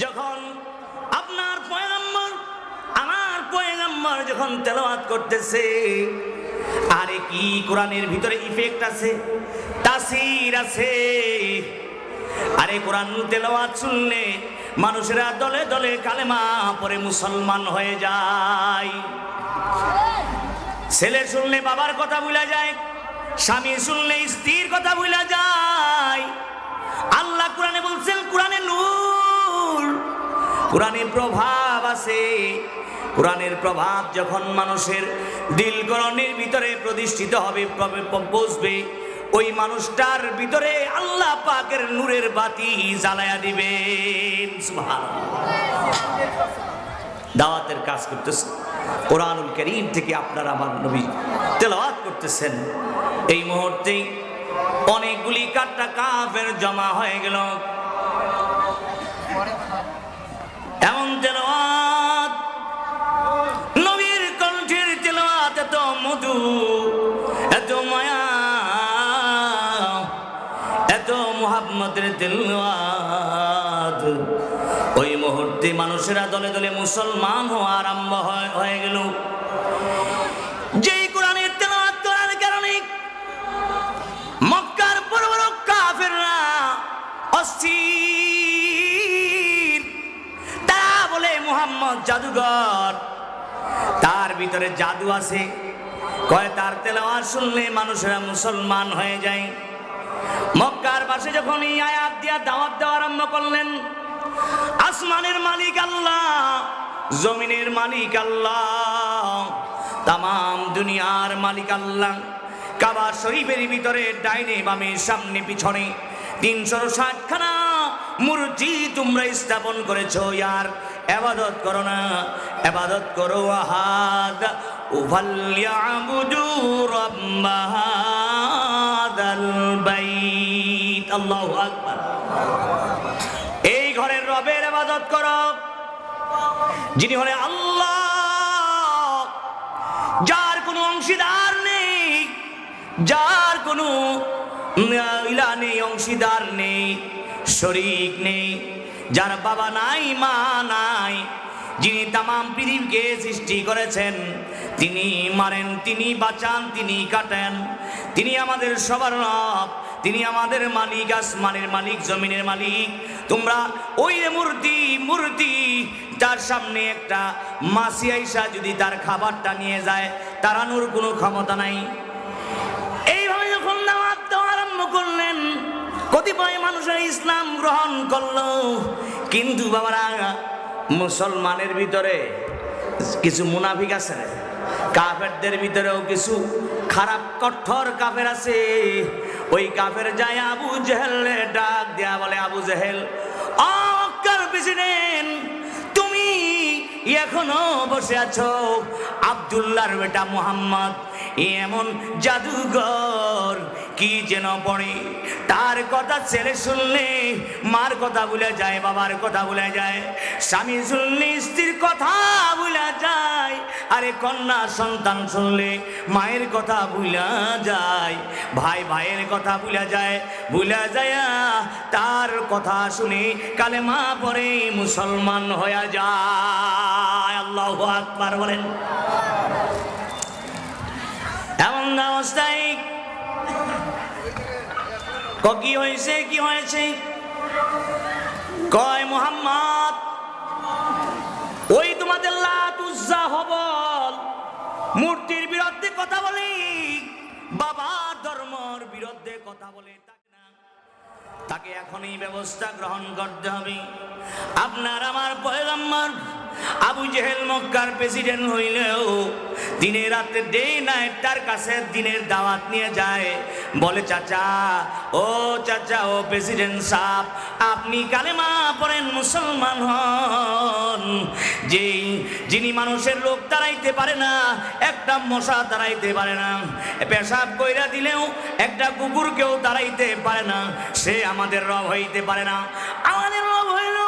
যখন আপনার পয়গম্বর, আমার পয়গম্বর যখন তেলাওয়াত করতেছে, আরে কি কোরআনের ভিতরে ইফেক্ট আছে? তাসির আছে। আরে কোরআন তেলাওয়াত শুনলে মানুষেরা দলে দলে কালেমা পরে মুসলমান হয়ে যায়। ছেলে শুনলে বাবার কথা ভুলা যায়, স্বামী শুনলে স্ত্রীর কথা ভুলা যায়। আল্লাহ কোরআনে বলছেন, কোরআনে নূর কোরআনের প্রভাব আছে। কোরআনের প্রভাব যখন মানুষের দিল দিলকরণের ভিতরে প্রতিষ্ঠিত হবে বসবে, ওই মানুষটার ভিতরে আল্লাহ পাকের নূরের বাতি জ্বালায়া দিবেন। দাওয়াতের কাজ করতেছেন কোরআনুল করিম থেকে আপনার আমার নবী তেলাওয়াত করতেছেন। এই মুহূর্তে অনেকগুলি কাটটা কাফের জমা হয়ে গেল। তেলাওয়াত ওই মুহূর্তে মানুষেরা দলে দলে মুসলমান হওয়া আরম্ভ হয়ে গেল। যেই কোরআনের তেলাওয়াত করার কারণে মক্কার বড় বড় কাফেররা অস্থির। তারা বলে, মুহাম্মদ জাদুঘর, তার ভিতরে জাদু আছে। কয়, তার তেলাওয়াত শুনলে মানুষেরা মুসলমান হয়ে যায়। মক্কার পাশে যখন এই আয়াত দিয়া দাওয়াত দেওয়া আরম্ভ করলেন, আসমানের মালিক আল্লাহ, জমিনের মালিক আল্লাহ তাম দুনিয়ার মালিক আল্লাহ, কাবা শরীফের ভিতরে ডাইনে বামে সামনে পিছনে তিনশো ষাটখানা মূর্তি তোমরা স্থাপন করেছ, ইয়ার এবাদত করো না, এবাদত করো আহাদ উভাল্যাবুদু রব্বাহাদাল এই ঘরের রবের আবাদত করো। যিনি হলেন আল্লাহ, যার কোনো অংশীদার নেই, যার কোনো ইলা নেই, অংশীদার নেই, শরিক নেই, যার বাবা নাই, মা নাই, যিনি তাম পৃথিবীকে সৃষ্টি করেছেন, তিনি মারেন, তিনি বাঁচান, তিনি কাটেন, তিনি আমাদের সবার রব। তিনি আমাদের মালিক, আসমানের মালিক, জমিনের মালিক। তোমরা ওই মূর্তি মূর্তি তার সামনে একটা মাসি আইসা যদি তার খাবারটা নিয়ে যায়, তাড়ানোর কোনো ক্ষমতা নাই। এইভাবে যখন দাওয়াত দেওয়া আরম্ভ করলেন, কতিপয় মানুষের ইসলাম গ্রহণ করল। কিন্তু বাবারা, মুসলমানের ভিতরে কিছু মুনাফিক আছে কাফেরদের ভিতরেও কিছু খারাপ, কঠোর কাফের আছে। ওই কাফের যায় আবু জেহেল ডাক দেয়া বলে, আবু জেহেল তুমি এখনও বসে আছো? আবদুল্লাহর বেটা মোহাম্মদ এমন জাদুঘর কি যেন পড়ে। তার কথা ছেলে শুনলে মার কথা ভুলে যায়, বাবার কথা ভুলে যায়, স্বামী শুনলে স্ত্রীর কথা ভুলে যায়, আরে কন্যা সন্তান শুনলে মায়ের কথা ভুলা যায়। ভাই ভাইয়ের কথা ভুলে যায় ভুলে যায়, তার কথা শুনে কালেমা পরে মুসলমান হয়ে যায়। আল্লাহ আকবার বলেন। এমন অবস্থায় ক হয়েছে, কি হয়েছে? কয়, মোহাম্মদ, ওই তোমাদের লাত উজ্জা হবল, মূর্তির বিরুদ্ধে কথা বলি। বাবা ধর্মর বিরুদ্ধে কথা বলে তাকে এখনই ব্যবস্থা গ্রহণ করতে হবে। আপনার আমার পয়গম্বর আবু জেহেল মক্কার প্রেসিডেন্ট হইলেও দিনে রাতে ডে নাইট তার কাছে দিনের দাওয়াত নিয়ে যায়। বলে, চাচা, ও চাচা, ও প্রেসিডেন্ট সাহেব, আপনি কালেমা পড়েন, মুসলমান হন। যে, যিনি মানুষের লোক দাঁড়াইতে পারে না, একটা মশা দাঁড়াইতে পারে না। পেশাব কইরা দিলেও একটা কুকুরকেও দাঁড়াইতে পারে না। সে আমাদের রব হইতে পারে না। আমাদের রব হইল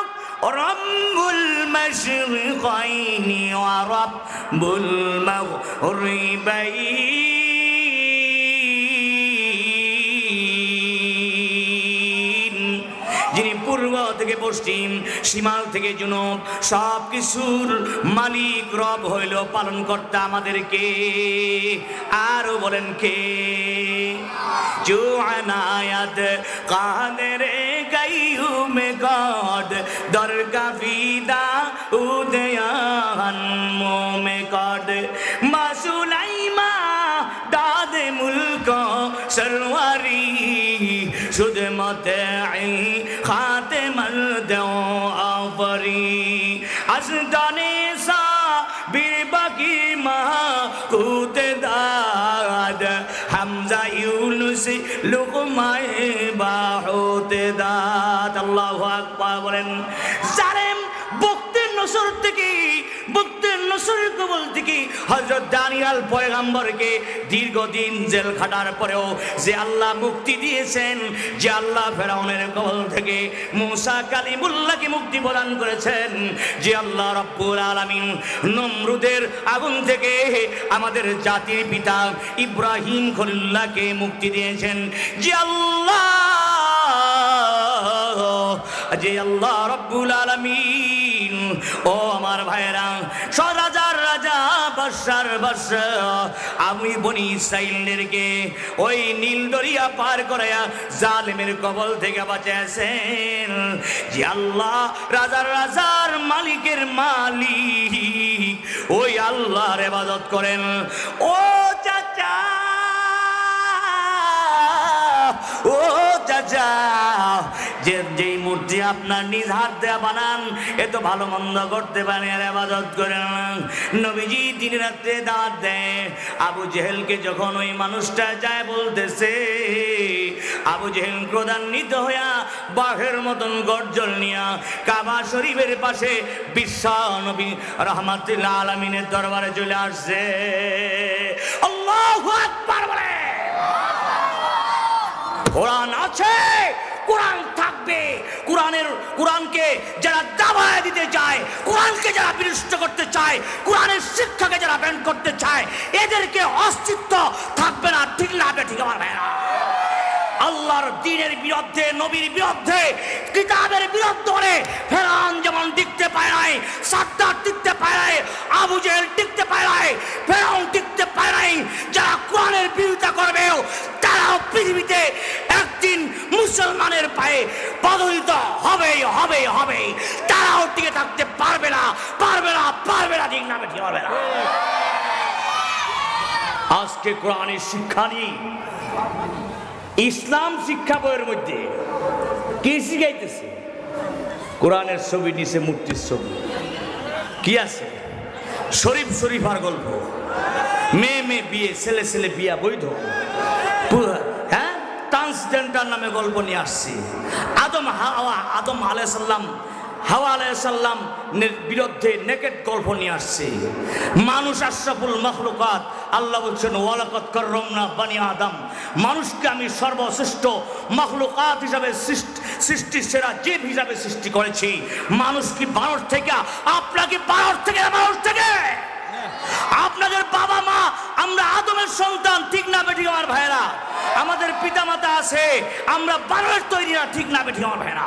রব্বুল মাশরিকাইনি ওয়া রব্বুল মাগরিবাইন। পূর্ব থেকে পশ্চিম সীমাল থেকে জুনুব সব কিছুর মালিক রব হইল পালন কর্তা আমাদেরকে। আরও বলেন কে? जो अनायत कादर गयूम गॉड दर का फीदा उदयान मोम गॉड। मासुलाइमा दाद मुल्क सरवारी शुद्ध मत खाते मल दो आवरी अजदाने ইউনুস লুকমায়ে বাহুতে দাদ আল্লাহু আকবার বলেন জারেম বক্তির নসর থেকে নসরের কবল থেকে হযরত দানিয়াল পয়গাম্বরকে দীর্ঘদিন জেল খাটার পরেও যে আল্লাহ মুক্তি দিয়েছেন, যে আল্লাহ ফেরাউনের কবল থেকে মুসা কালিমুল্লাহকে মুক্তি প্রদান করেছেন, যে আল্লাহ রব্বুল আলামিন নমরুদের আগুন থেকে আমাদের জাতির পিতা ইব্রাহিম খলিল্লাহকে মুক্তি দিয়েছেন। যে আল্লাহ যে আল্লাহ রব্বুল আলামিন ও আমার ভাইরা সরাজার রাজা বাদশার বাদশা আমি বনি ইসরাইলদেরকে ওই নীল দরিয়া পার করে জালেমের কবল থেকে বাঁচাছেন যে আল্লাহ রাজার রাজার মালিকের মালিক, ওই আল্লাহর ইবাদত করেন। ও চাচা ও চাচা, যে যেই মূর্তি আপনার নিজ হাত দেয়া বানান এত ভালো মন্দ করতে পারে, আর আবাদত করে না। নবীজি দিন রাত্রে দাঁত দেয়। আবু জেহেলকে যখন ওই মানুষটা যায় বলতেছে, আবু জেহেল ক্রোধান্বিত হইয়া বাঘের মতন গর্জল নিয়া কাবা শরীফের পাশে বিশ্ব নবী রহমাতুল্লাহ আলমিনের দরবারে চলে আসছে। আল্লাহু আকবার বলে। কোরআন আছে কোরআন থাকবে। কোরআনের, কোরআনকে যারা দাবায় দিতে চায়, কোরআনকে যারা বিনষ্ট করতে চায়, কোরআনের শিক্ষাকে যারা ব্যান করতে চায়, এদেরকে অস্তিত্ব থাকবে না। ঠিক না ঠিক আমার ভাইরা? আল্লাহর দিনের বিরুদ্ধে, নবীর বিরুদ্ধে, কিতাবের বিরুদ্ধে ফেরান যেমন টিকতে পায় নাই সাদ্দার টিকতে পায় নাই, আবু জেহেল টিকতে পায় নাই, ফেরাউন টিকতে পায় নাই, যারা কোরআনের বিরোধিতা করবে তারাও পৃথিবীতে একদিন মুসলমানের পায়ে পদহিত হবে হবে হবে তারাও টিকে থাকতে পারবে না পারবে না পারবে না, ঠিক নামে ঠিক হবে না। আজকে কোরআনের শিক্ষা নিয়ে ইসলাম শিক্ষা বইয়ের মধ্যে কি শিখাইতেছে? কোরআনের ছবি নিচে মূর্তির ছবি। কি আছে? শরীফ শরীফার গল্প। মেয়ে মেয়ে বিয়ে, ছেলে ছেলে বিয়া, বৈধ। হ্যাঁ? ট্রান্সজেন্ডার নামে গল্প নিয়ে আসছি। আদম হাওয়া আদম আলাইসাল্লাম হাওয়া আলাইসাল্লাম বিরুদ্ধে নেকেট গল্প নিয়ে আসছে। মানুষ আশরাফুল মখলুকাত, আল্লাহ বলছেন ওয়ালাকত কররমনা বানি আদম। মানুষকে আমি সর্বশ্রেষ্ঠ মখলুকাত হিসাবে সৃষ্টি সেরা জীব হিসাবে সৃষ্টি করেছি। মানুষ কি বানর থেকে? আপনাকে বানর থেকে মানুষ থেকে? আপনাদের বাবা মা, আমরা আদমের সন্তান, ঠিক না বেঠিক আমার ভাইরা আমাদের পিতা মাতা আছে, আমরা বানরের তৈরি না ঠিক না বেঠিক আমার ভাইরা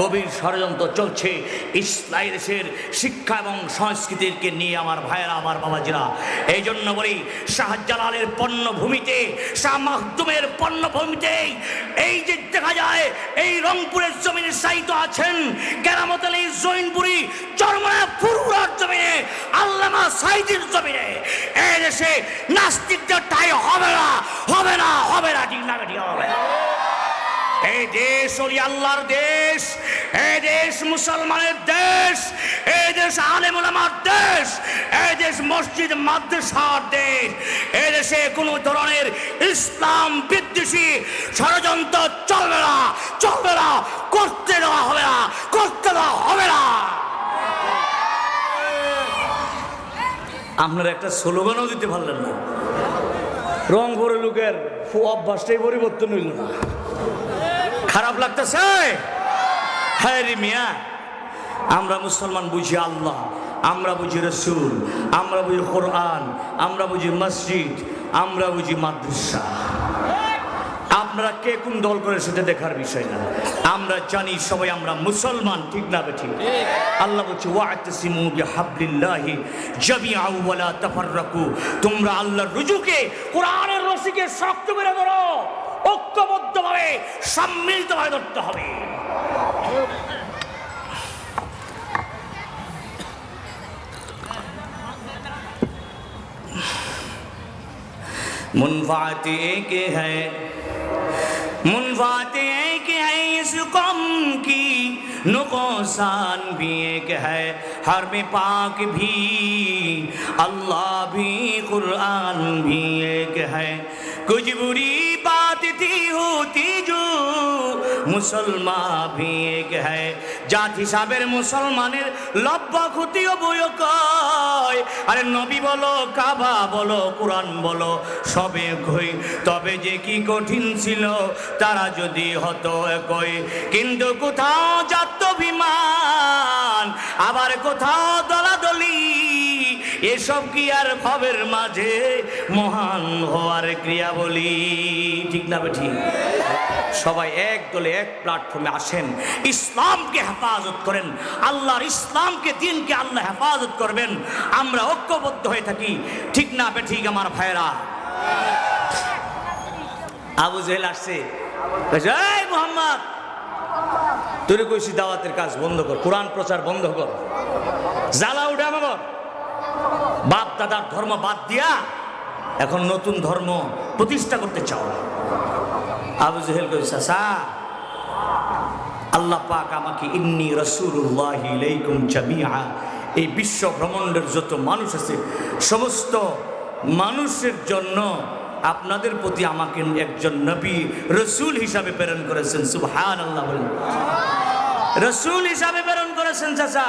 গভীর ষড়যন্ত্র চলছে। ইসলাই দেশের শিক্ষা এবং সংস্কৃতিকে নিয়ে আমার ভাইয়েরা, আমার বাবাজিরা। এই জন্য বলি, শাহজালালের পণ্যভূমিতে, শাহ মাহদুমের পণ্যভূমিতে, এই যে দেখা যায়, এই রংপুরের জমিনে সাহিত্য আছেন কেরামত আলী জৈনপুরি চরমনা ফুরুরার জমিনে, আল্লামা সাইদির জমিনে। এই দেশে নাস্তিকদের ঠাই হবে না হবে না হবে না, ঠিক না হবে এই দেশ ওলি আল্লাহর দেশ এই দেশ মুসলমানের দেশ এই দেশ আলেম ওলামার দেশ এই দেশ মসজিদ মাদ্রাসার দেশ এই দেশে কোনো ধরনের ইসলাম বিদ্বেষী ষড়যন্ত্র চলবে না চলবে না, করতে দেওয়া হবে না, করতে দেওয়া হবে না। আপনার একটা স্লোগানও দিতে পারলেন না। রংপুরের লোকের অভ্যাসটাই পরিবর্তন হইল না। খারাপ লাগতেছে? হ্যাঁ মিয়া। আমরা মুসলমান বুঝি আল্লাহ, আমরা বুঝি রসুল, আমরা বুঝি কোরআন, আমরা বুঝি মসজিদ, আমরা বুঝি মাদ্রাসা। আপনারা কে কোন দল করে সেটা দেখার বিষয় না। আমরা জানি সবাই আমরা মুসলমান, ঠিক না বেঠিক? আল্লাহ বলছে, ওয়াতাসিমু বিহাবলিল্লাহি জামিআ ওয়ালা তাফাররাকু। তোমরা আল্লাহর রুজুকে, কোরআনের রশিকে শক্ত করে ধরো। ঐক্যবদ্ধভাবে সম্মিলিতভাবে ধরতে হবে मुनफात एक है मुनफात एक है इस कौम की नुकसान भी एक है हर में पाक भी अल्लाह भी कुरान भी एक है कुछ बुरी बात थी होती जो মুসলমান ভি এক হ্যায় জাত হিসাবের মুসলমানের লব্বা ক্ষতিও বইও কয় আরে নবী বলো কাবা বলো কোরআন বলো সবে কই তবে যে কি কঠিন ছিল তারা যদি হতো একই কিন্তু কোথাও জাত বিমান আবার কোথাও দলাদলি এসব কি আর ভাবের মাঝে? মহান হওয়ার ক্রিয়া বলি। ঠিক না ঠিক সবাই এক দলে এক প্ল্যাটফর্মে আসেন। ইসলামকে হেফাজত করেন। আল্লাহর ইসলামকে, দিনকে আল্লাহ হেফাজত করবেন। আমরা ঐক্যবদ্ধ হয়ে থাকি। ঠিক না ঠিক আমার ভাইরা আবু জেহেল আসছে। মোহাম্মদ কইছি দাওয়াতের কাজ বন্ধ কর, কোরআন প্রচার বন্ধ কর। জ্বালা বাপ দাদার ধর্ম বাদ দিয়া এখন নতুন ধর্ম প্রতিষ্ঠা করতে চাও। আবু জেহেল কই চাচা, আল্লাহ পাক আমাকে ইন্নি রসুল্লাহ ইলাইকুম জামিআ। এই বিশ্ব ভ্রমণ্ডের যত মানুষ আছে, সমস্ত মানুষের জন্য আপনাদের প্রতি আমাকে একজন নবী রসুল হিসাবে প্রেরণ করেছেন। সুবহান আল্লাহ বলেন। রসুল হিসাবে প্রেরণ করেছেন, চাচা।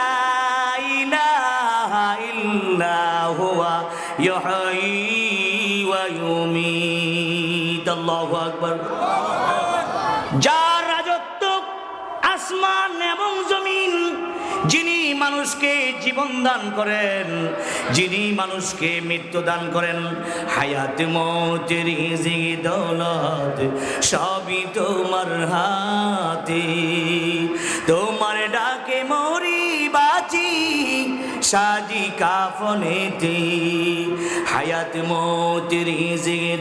জীবন দান করেন। যিনি মানুষকে মৃত্যু দান করেন। হায়াত মতের দৌলত, সবই তোমার হাতে। তোমার ডাকে মরি বাঁচি, সাজি কাফনেতে। হায়াত মতের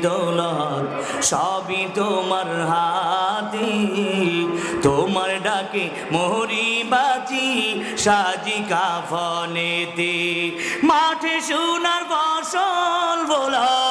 দৌলত, সবই তোমার হাতে। তোমার ডাকে মোহরি বাজি সাজি কাফনেতে। মাঠে সোনার ফসল বলো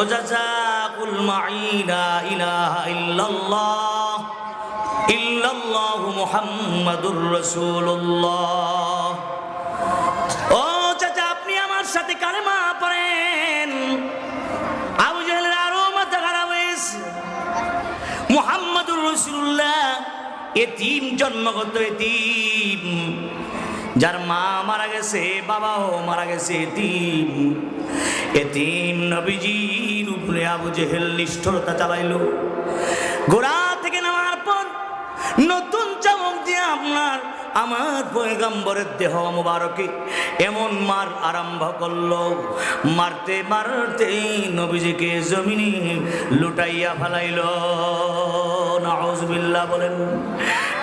কোজাচা কুল মাইনা ইলাহা ইল্লাল্লাহ ইল্লাল্লাহু মুহাম্মাদুর রাসূলুল্লাহ ও চাচা, আপনি আমার সাথে কালেমা পড়েন। আরও খারাপ হয়েছে এতিম জন্মগত এতিম। যার মা মারা গেছে, বাবাও মারা গেছে, এতিম। এতিম নবীজির উপরে আবু জেহেল নিষ্ঠুরতা চালাইলো। গোড়া থেকে নামার পর নতুন চামক দিয়ে আপনার, আমার পয়গাম্বরের দেহ মুবারকে এমন মার আরম্ভ করল। মারতে মারতে নবীজিকে জমিনে লুটাইয়া ফেলাইল। নাউজবিল্লাহ বলেন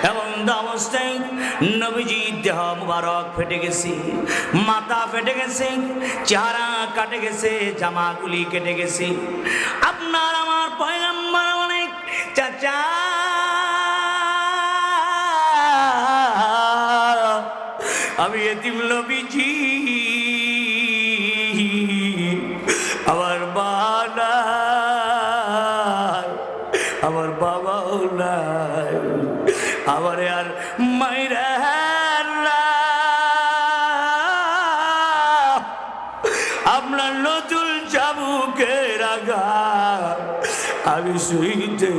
এবং অবস্থায় নবীজি দেহ মুবারক ফেটে গেছে, মাথা ফেটে গেছে, চেহারা কাটে গেছে, জামাগুলি কেটে গেছে। আপনার আমার পয়গাম্বার অনেক চাচা। আমি এতিম নবীজি আমার আর মাইরা আপনার নতুন চাবুকে রাগা আমি শুইতে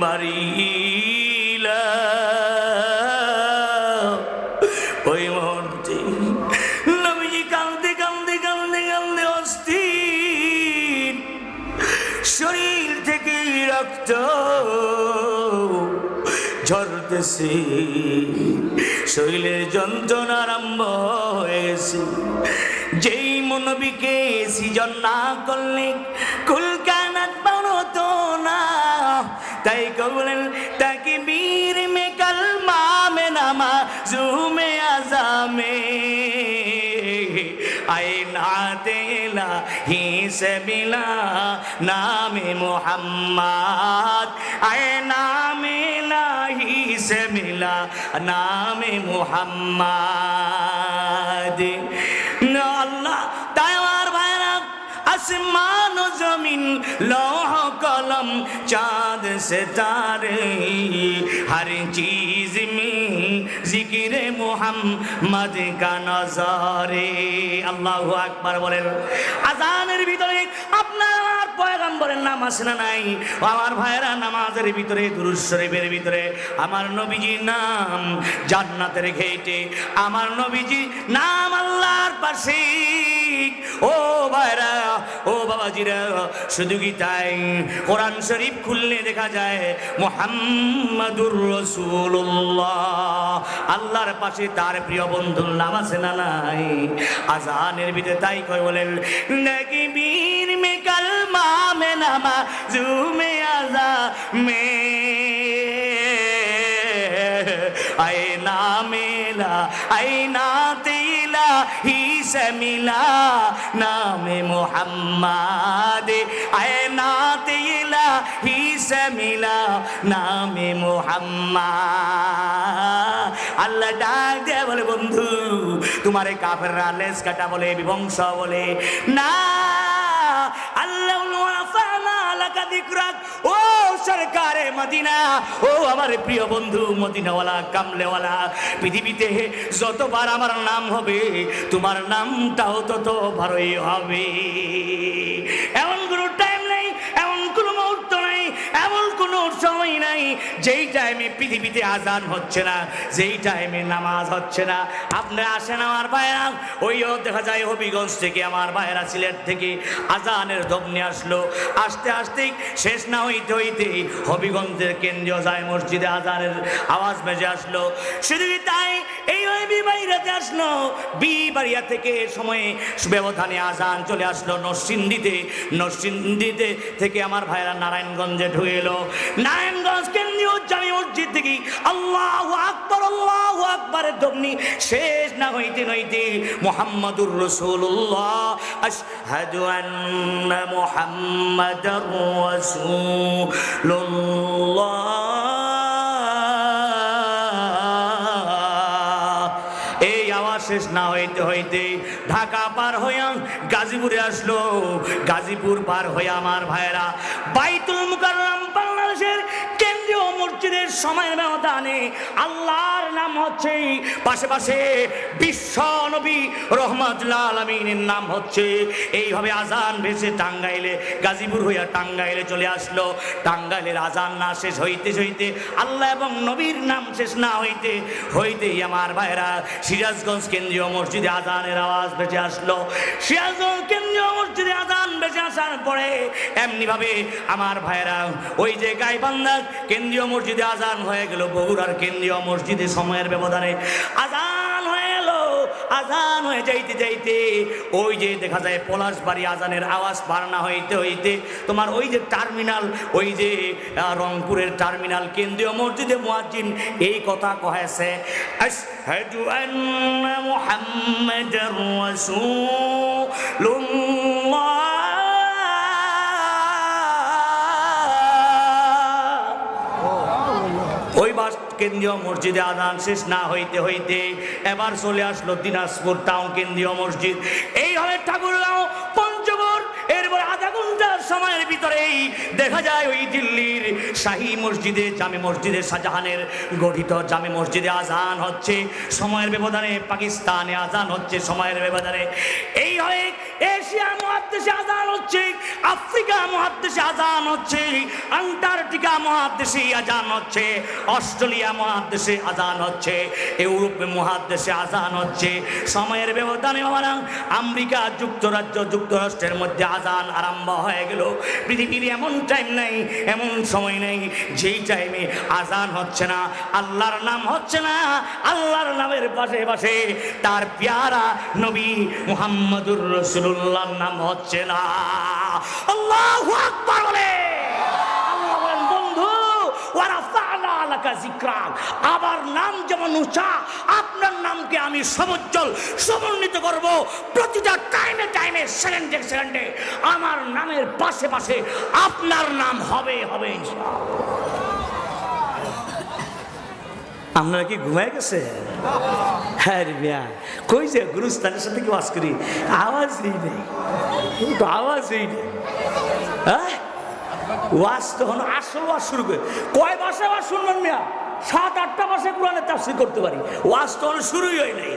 বাড়িলা ঝরতেছে শরীরের যন্ত্রণা আরম্ভ হয়েছে। যেই মনবীকে সৃজন না করলে কুলকানাত বাড়তো না। তাই কবলেন তাকে বীর মে কলমা মে নামা জুমে আজামে। আই নাতেলা হি সে মিলা নামে মোহাম্মদ। আয় নামে সে মিলা নামে মোহাম্মদ আল্লাহ তাই আমার ভাইরা আসমান জমিন লৌহ কলম চাঁদ सितारे हर चीज में जिक्र मोहम्मद का नजारे আল্লাহ আকবার বলেন আজানের ভিতরে আপনার পয়গম্বরের নাম আছে না নাই ও আমার ভাইয়েরা নামাজের ভিতরে দুরুদ শরীফের ভিতরে আমার নবীজির নাম জান্নাতের ঘেটে আমার নবীজি নাম আল্লাহর পাশে ও ভাইরা ও বাবাজিরা শুধু কি তাই কোরআন শরীফ খুললে দেখা যায় মোহাম্মদুর রসুল্লাহ আল্লাহর পাশে তার প্রিয় বন্ধুর নাম আছে না নাই? আজানের ভিতরে তাই কয় বলেন নাকি বীর মে কালমা মে নামা, জুমে আজা মে আয় না মেলা আয় না তেলা হি সে মিলা, নামে মোহাম্মদ। আয় না তেলা হি সে মিলা, নামে মোহাম্মদ। আল্লাহ ডাক দে বলে, বন্ধু, তোমার কাফেররা লেস কাটা বলে, বিবংশ বলে, না, আল্লাহ ও সরকারে মদিনা। ও আমার প্রিয় বন্ধু, মদিনাওয়ালা, কামলেওয়ালা, পৃথিবীতে যতবার আমার নাম হবে, তোমার নামটাও তত ভালোই হবে। নাই, যেই টাইমে পৃথিবীতে আজান হচ্ছে না, যেই টাইমে নামাজ হচ্ছে না। আপনি আসেন আমার ভাইরা ওইও দেখা যায় হবিগঞ্জ থেকে আমার ভাইরা সিলেট থেকে আজানের দমনে আসলো। আস্তে আস্তে শেষ না হইতে হইতে হবিগঞ্জের কেন্দ্রীয় যায় মসজিদে আজানের আওয়াজ বেজে আসলো। শুধু তাই? এই ওই বিবাহিরাতে আসলো। বিবাড়িয়া থেকে সময়ে ব্যবধানে আজান চলে আসলো। নরসিংদীতে নরসিংদীতে থেকে আমার ভাইরা নারায়ণগঞ্জে ঢুকে এলো। নারায়ণগঞ্জ কেন্দ্রীয় জামি মসজিদ থেকে আল্লাহ আকবর, আল্লাহ আকবরের দমনি শেষ না হইতে নইতে মোহাম্মদুর রসুল্লাহ আশহাদু আন্না মুহাম্মাদার রাসূলুল্লাহ। শেষ না হইতে হইতে ঢাকা পার হইয়া গাজীপুরে আসলো। গাজীপুর পার হইয়া আমার ভাইয়েরা বাইতুল কেন্দ্রীয় মসজিদের সময়ের ব্যবধানে আল্লাহর নাম হচ্ছে পাশে পাশে বিশ্ব নবী রহমতুল্লাহ আলমিনের নাম হচ্ছে। এইভাবে আজান ভেসে টাঙ্গাইলে, গাজীপুর হইয়া টাঙ্গাইলে চলে আসলো। টাঙ্গাইলের আজান না শেষ হইতে হইতে, আল্লাহ এবং নবীর নাম শেষ না হইতে, হইতেই আমার ভাইরা সিরাজগঞ্জ কেন্দ্রীয় মসজিদে আজানের আওয়াজ বেঁচে আসলো। সিরাজগঞ্জ কেন্দ্রীয় মসজিদে আজান বেঁচে আসার পরে এমনিভাবে আমার ভাইরা ওই যে গাইবান্ধা কেন্দ্রীয় মসজিদে আজান হয়ে গেল, বগুড়ার কেন্দ্রীয় মসজিদে সময়ের ব্যবধানে। আজান হয়ে এলো আজান হয়ে যাইতে যাইতে ওই যে দেখা যায় পলাশ বাড়ি আজানের আওয়াজ পার না হইতে হইতে তোমার ওই যে টার্মিনাল, ওই যে রংপুরের টার্মিনাল, কেন্দ্রীয় মসজিদে মুয়াজ্জিন, এই কথা কহেছে, আশহাদু আন্না কেন্দ্রীয় মসজিদে আদান শেষ না হইতে হইতে এবার চলে আসলো দিনাজপুর টাউন কেন্দ্রীয় মসজিদ। এইভাবে ঠাকুর ঠাকুরগাঁও ভিতরেই দেখা যায় ওই দিল্লির শাহী মসজিদে, জামে মসজিদে শাহজাহানের গঠিত জামে মসজিদে আজান হচ্ছে, সময়ের ব্যবধানে পাকিস্তানে আজান হচ্ছে, সময়ের ব্যবধানে। এই হয়ে এশিয়া মহাদেশে আজান হচ্ছে, আফ্রিকা মহাদেশে আজান হচ্ছে, আন্টার্কটিকা মহাদেশে আজান হচ্ছে, অস্ট্রেলিয়া মহাদেশে আজান হচ্ছে, ইউরোপ মহাদেশে আজান হচ্ছে, সময়ের ব্যবধানে আমেরিকা যুক্তরাজ্য, যুক্তরাষ্ট্রের মধ্যে আজান আরম্ভ হয়ে গেল। পৃথিবীর এমন টাইম নেই, এমন সময় নেই, যেই টাইমে আজান হচ্ছে না, আল্লাহর নাম হচ্ছে না, আল্লাহর নামের পাশে পাশে তার পেয়ারা নবী মুহাম্মদুর রসুল্লাহর নাম হচ্ছে না। আল্লাহ আকবার বলে আল্লাহ বলেন বন্ধু লাকা আমার নাম যেমন উঁচা, আপনার নামকে আমি সমুজ্জ্বল, সমন্বিত করব প্রতিটা টাইমে টাইমে, সেকেন্ডে সেকেন্ডে। আমার নামের পাশে পাশে আপনার নাম হবে হবে আপনারা কি ঘুমায় গেছে? হ্যাঁ মিয়া। কই যে গুরুস্থানের সাথে কি বাস করি? আওয়াজই নেই। আওয়াজই নেই। হ্যাঁ ওয়াজ তখন আসল ওয়াজ শুরু করে। কয় ভাষায় ওয়াজ শুনবেন মিয়া? সাত আটটা ভাষায় কোরআনে তাফসির করতে পারি। ওয়াজ তখন শুরুই হয় নাই।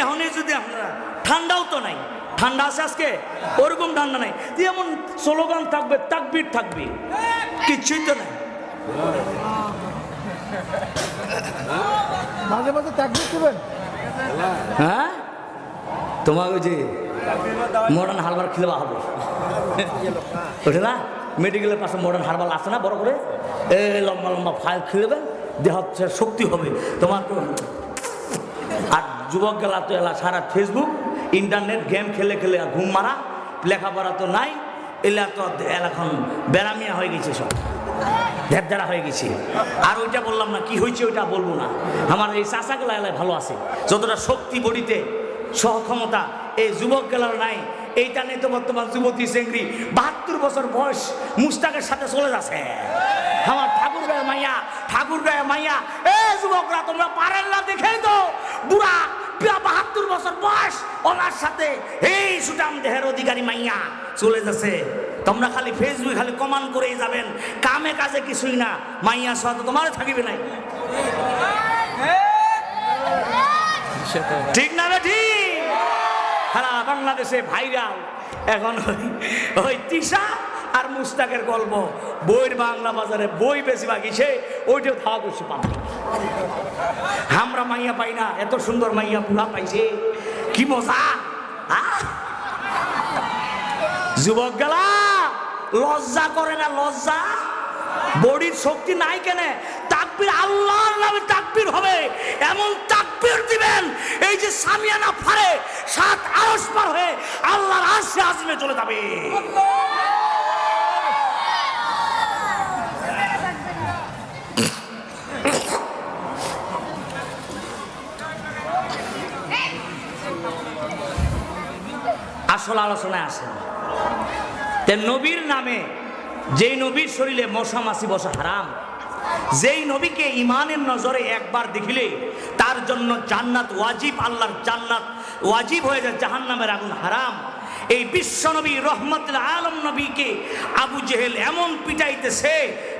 এখনই যদি আপনারা ঠান্ডাও তো নাই। ঠান্ডা আছে আজকে? ওরকম ঠান্ডা নাই। যেমন স্লোগান থাকবে তাকবির থাকবে। কিচ্ছুই তো নাই। মাঝে মাঝে তাকবির দেবেন হ্যাঁ? তোমার ওই যে মডার্ন হালবার খেলবা হবে। ওঠে না? মেডিকেলের পাশে মডার্ন হারবাল আছে না, বড় করে? এ লম্বা লম্বা ফাইল খেলবে, দেহ হচ্ছে শক্তি হবে। তোমার তো আর যুবক গেলা তো এলা সারা ফেসবুক ইন্টারনেট গেম খেলে খেলে আর ঘুম মারা, লেখাপড়া তো নাই, এলা তো এখন বেড়ামিয়া হয়ে গেছে সব। ধ্যাপধারা হয়ে গেছে। আর ওইটা বললাম না, কি হয়েছে ওইটা বলব না। আমার এই চাষা গেলা ভালো আছে। যতটা শক্তি বডিতে সহক্ষমতা এই যুবক গেলার নাই এইটা নেই তো বর্তমান যুবতী চেংড়ি। বাহাত্তর বছর বয়স মুস্তাকের সাথে চলে যাচ্ছে। আমার ঠাকুর গায়ে মাইয়া ঠাকুর গায়ে মাইয়া এ যুবকরা তোমরা পারেন না দেখেই তো। বুড়া বাহাত্তর বছর বয়স ওনার সাথে এই সুটাম দেহের অধিকারী মাইয়া চলে যাচ্ছে। তোমরা খালি ফেসবুক খালি কমান করেই যাবেন। কামে কাজে কিছুই না। মাইয়া সহ তো তোমার থাকিবে নাই। ঠিক। না ঠিক? সারা বাংলাদেশে ভাইরাল। এখন ওই ওই তিশা আর মুস্তাকের গল্প। বইয়ের বাংলা বাজারে বই বেশিরভাগ সে ওইটাও খাওয়া করছি পান আমরা মাইয়া পাই না, এত সুন্দর মাইয়া বুড়া পাইছে। কি মজা! যুবক গেলা, লজ্জা করে না লজ্জা? বডির শক্তি নাই কেন। তাকবির আল্লাহর নামে তাকবির হবে। এমন তাকবির এই যে সামিয়ানা ফারে সাত আরস পার হয়ে আল্লাহর আশে আজমে চলে যাবে। আসল আলোচনায় আসেন। তে নবীর নামে যেই নবীর শরীরে মশা মাছি বসা হারাম যেই নবীকে ইমানের নজরে একবার দেখিলে, তার জন্য জান্নাত ওয়াজিব, আল্লাহর জান্নাত ওয়াজিব হয়ে যায়, জাহান্নামের আগুন হারাম। এই বিশ্ব নবী, রহমতুল আলম নবীকে আবু জেহেল এমন পিটাইতেছে,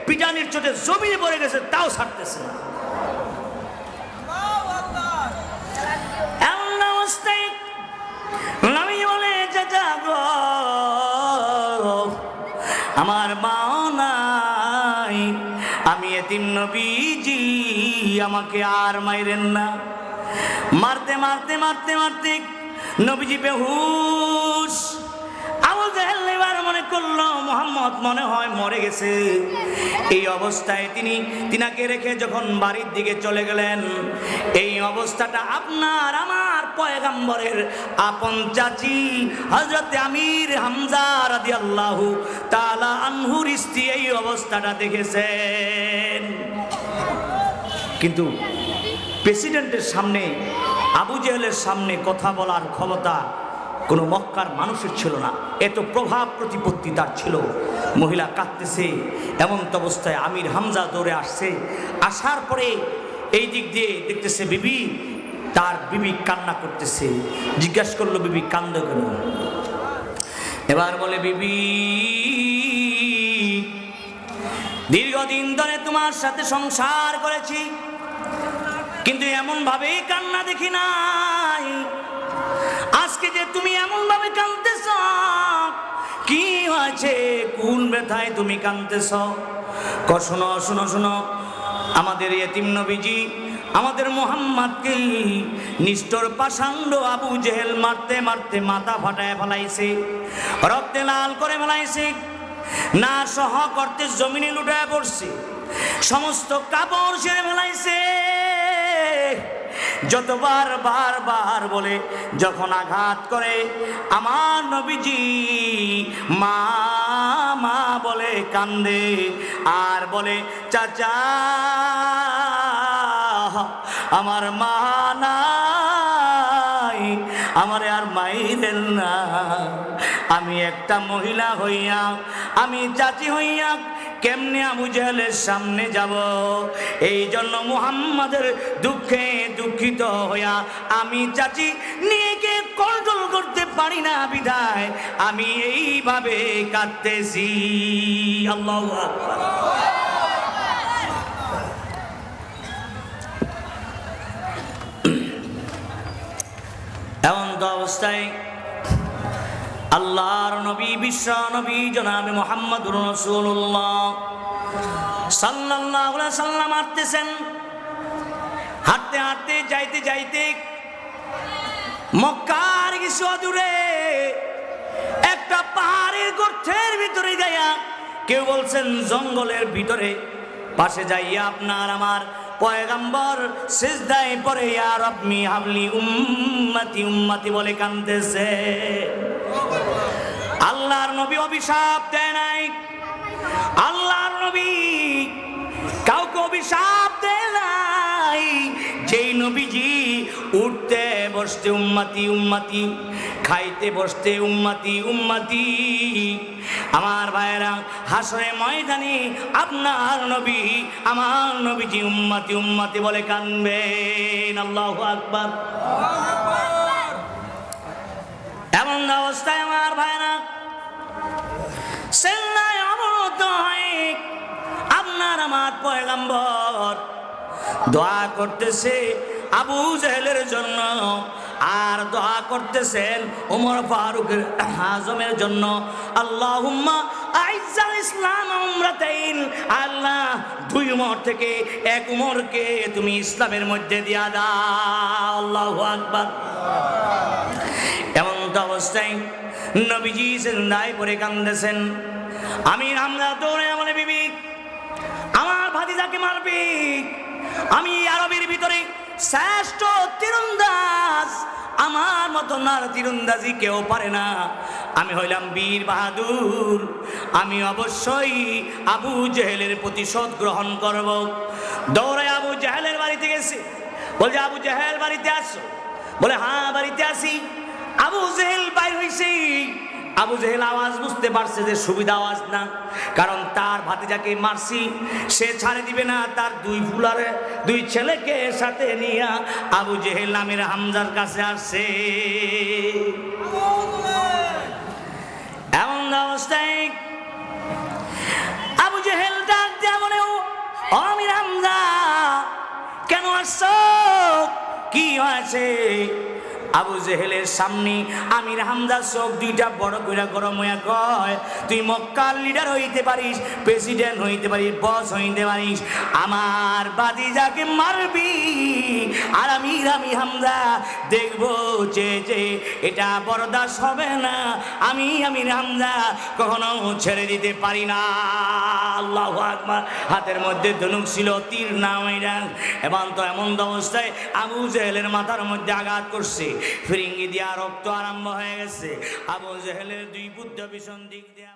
পিটানির চোটে জমিনে পড়ে গেছে, তাও ছাড়তেছে না। আমার মাও নাই আমি এতিম নবীজি আমাকে আর মাইরেন না। মারতে মারতে মারতে মারতে নবীজি বেহুশ। করল, মোহাম্মদ মনে হয় মরে গেছে। এই অবস্থায় তিনি তিনাকে রেখে যখন বাড়ির দিকে চলে গেলেন, এই অবস্থাটা আপনার আমার পয়গাম্বরের আপন চাচি হজরত আমির হামজা রাদি আল্লাহু তালা আনহুর স্ত্রী এই অবস্থাটা দেখেছেন। কিন্তু প্রেসিডেন্টের সামনে, আবু জেহেলের সামনে কথা বলার ক্ষমতা কোনো মক্কার মানুষের ছিল না। এত প্রভাব প্রতিপত্তি তার ছিল। মহিলা কাঁদতেছে এমন অবস্থায় আমির হামজা দৌড়ে আসছে। আসার পরে এই দিক দিয়ে দেখতেছে বিবি, তার বিবি কান্না করতেছে। জিজ্ঞাসা করল, বিবি, কান্দ কেন? এবার বলে, বিবি, দীর্ঘদিন ধরে তোমার সাথে সংসার করেছি, কিন্তু এমন ভাবে কান্না দেখি নাই। আজকে যে তুমি এমন ভাবে কাঁদতেছ, কি হয়েছে? কোন ব্যথায় তুমি কাঁদতেছ? ক শোনো শোনো শোনো। আমাদের এতিম নবীজি, আমাদের মোহাম্মদকে নিষ্ঠর পাষাণ্ড আবু জেহেল মারতে মারতে মাথা ফাটায় ফেলাইছে। রক্তে লাল করে ফেলাইছে। না সহ করতে জমিনে লুটায় পড়ছে। সমস্ত কাপড় ছেড়ে ফেলাইছে। যতবার বার বার বলে, যখন আঘাত করে, আমার নবীজি মা মা বলে কান্দে, আর বলে, চাচা, আমার মা নাই, আমার আর মাইরেন না। আমি একটা মহিলা হইয়া, আমি চাচি হইয়া কেমনে আবু জেহেলের সামনে যাব? এই জন্য মুহাম্মাদের দুঃখে দুঃখিত হইয়া আমি চাচি নিজেকে কন্ট্রোল করতে পারি না বিধায় আমি এইভাবে কাঁদতেছি। আল্লাহ এমন তো অবস্থায় আল্লাহর নবী, বিশ্ব নবী জনাবে মোহাম্মদ রসুল্লাহ আলাইহি সাল্লাম হাঁটতেছেন। হাঁটতে হাঁটতে, যাইতে যাইতে মক্কার কিছু দূরে একটা পাহাড়ের গর্তের ভিতরে যাইয়া কেউ বলছেন, জঙ্গলের ভিতরে পাশে যাইয়া আপনার আমার পয়গাম্বর সিজদায় পরে আর আপনি হাবলি উম্মতি উম্মতি বলে কান্দতেছে আল্লাহর নবী অভিশাপ দেয় নাই। আল্লাহর নবী কাউকে অভিশাপ দেয় নাই। যেই নবীজি উঠতে বসতে উম্মাতি উম্মাতি, খাইতে বসতে উম্মাতি উম্মাতি। আমার ভাইয়েরা, হাসরে ময়দানে আপনার নবী, আমার নবীজি উম্মাতি উম্মাতি বলে কানবেন। আল্লাহ আকবার। এমন অবস্থায় আমার ভাইরা সেল্লায় অবরত হয়ে আপনার আমার পয়গাম্বর দোয়া করতেছে আবু জাহেলের জন্য, আর দোয়া করতেছেন উমর ফারুকের আজমের জন্য। আল্লাহুম্মা আইজাল ইসলাম উমরাতাইন, আল্লাহ দুই উমর থেকে এক উমরকে তুমি ইসলামের মধ্যে দিয়া দাও। আল্লাহু আকবার। এমন তো অবস্থায় নবীজি জিন্দায় পরে কান্দেছেন। আমি আমরা দৌড়ে বলে বিবি, আমার ভাতিজাকে মারবি আমি আরবের ভিতরে শ্রেষ্ঠ তীরন্দাজ, আমার মতো নার তীরন্দাজি কেউ পারে না। আমি হইলাম বীর বাহাদুর, আমি অবশ্যই আবু জেহেলের প্রতিশোধ গ্রহণ করব। দৌড়ে আবু জেহেলের বাড়িতে গেছি। বলছে, আবু জেহেল বাড়িতে আসো বলে হ্যাঁ বাড়িতে আসি আবু জেহেল বাইর হইছে। আবু জেহেল আওয়াজ বুঝতে পারছে যে সুবিধা আওয়াজ না, কারণ তার ভাতিজাকে মারছি, সে ছাড়ে দিবে না, তার দুই ফুলারে, দুই ছেলেকে সাথে নিয়ে আবু জেহেল নামের হামজার কাছে আসছে। এমন অবস্থায় আবু জেহেল ডাক দেয়া বলে ও আমির হামজা, কেন আসছো? কি হয়েছে? আবু জেহেলের সামনে আমির হামজা চোখ দুইটা বড় কইরা গরম হইয়া কয়, তুই মক্কার লিডার হইতে পারিস প্রেসিডেন্ট হইতে পারিস বস হইতে পারিস, আমার বাদি যাকে মারবি আর আমি আমি হামজা দেখব যে যে এটা বরদাস হবে না। আমি আমি হামজা কখনো ছেড়ে দিতে পারি না। আল্লাহ আকবার। হাতের মধ্যে ধনুক ছিল, তীর নামাইরা এবং তো এমন অবস্থায় আবু জেহেলের মাথার মধ্যে আঘাত করছে। ফিরিঙ্গি দিয়া রক্ত আরম্ভ হয়ে গেছে। আবু জেহেলের দুই বুদ্ধ ভীষণ দিক দিয়া